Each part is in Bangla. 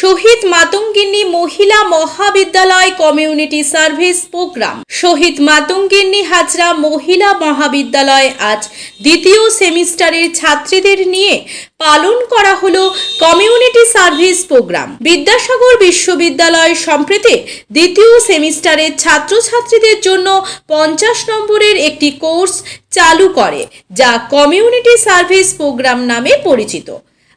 Shahid Matangini Mahila Mahavidyalaya community service program. Shahid Matangini Hazra Mahila Mahavidyalaya আজ দ্বিতীয় সেমিস্টারের ছাত্রীদের নিয়ে পালন করা হলো কমিউনিটি সার্ভিস প্রোগ্রাম। বিদ্যাসাগর বিশ্ববিদ্যালয় সম্প্রতি দ্বিতীয় সেমিস্টারের ছাত্রছাত্রীদের জন্য পঞ্চাশ নম্বরের একটি কোর্স চালু করে, যা কমিউনিটি সার্ভিস প্রোগ্রাম নামে পরিচিত।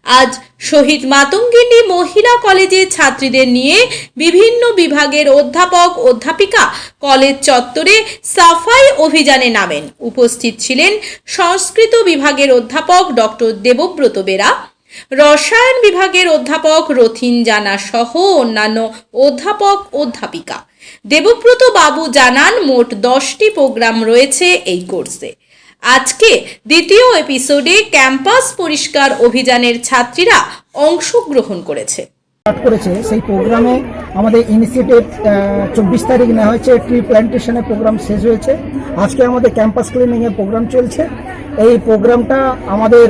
আজ শহীদ মাতঙ্গিনী মহিলা কলেজের ছাত্রীদের নিয়ে বিভিন্ন বিভাগের অধ্যাপক, অধ্যাপিকা কলেজ চত্বরে সাফাই অভিযানে নামেন। উপস্থিত ছিলেন সংস্কৃত বিভাগের অধ্যাপক ডক্টর দেবব্রত বেরা, রসায়ন বিভাগের অধ্যাপক রথিন জানা সহ অন্যান্য অধ্যাপক, অধ্যাপিকা। দেবব্রত বাবু জানান, মোট দশটি প্রোগ্রাম রয়েছে এই কোর্সে। আজকে দ্বিতীয় এপিসোডে ক্যাম্পাস পরিষ্কার অভিযানের ছাত্রীরা অংশগ্রহণ করেছে। করেছে। সেই প্রোগ্রামে আমাদের ইনিশিয়েটিভ চব্বিশ তারিখ নেওয়া হয়েছে। ট্রি প্ল্যান্টেশনের প্রোগ্রাম শেষ হয়েছে। আজকে আমাদের ক্যাম্পাস ক্লিনিংয়ের প্রোগ্রাম চলছে। এই প্রোগ্রামটা আমাদের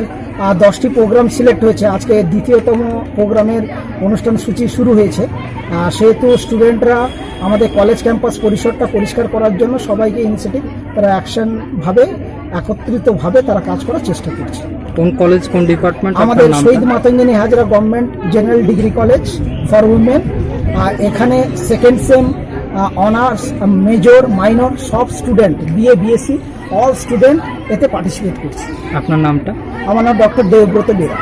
দশটি প্রোগ্রাম সিলেক্ট হয়েছে। আজকে দ্বিতীয়তম প্রোগ্রামের অনুষ্ঠান সূচি শুরু হয়েছে। সেহেতু স্টুডেন্টরা আমাদের কলেজ ক্যাম্পাস পরিসরটা পরিষ্কার করার জন্য সবাইকে ইনিশিয়েটিভ তারা অ্যাকশনভাবে একত্রিতভাবে তারা কাজ করার চেষ্টা করছে। কোন কলেজ কোন ডিপার্টমেন্ট আমাদের Shahid Matangini Hazra government general degree college for women আর এখানে second sem honours major minor সব student BA BSc all student এতে পার্টিসিপেট করছে। আপনার নামটা? আমার নাম ডক্টর দেবব্রত বেরা।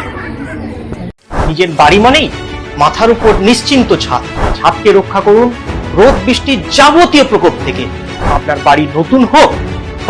নিজের বাড়ি মানেই মাথার উপর নিশ্চিন্ত ছাদ। ছাদকে রক্ষা করুন রোদ বৃষ্টির যাবতীয় প্রকোপ থেকে। আপনার বাড়ি নতুন হোক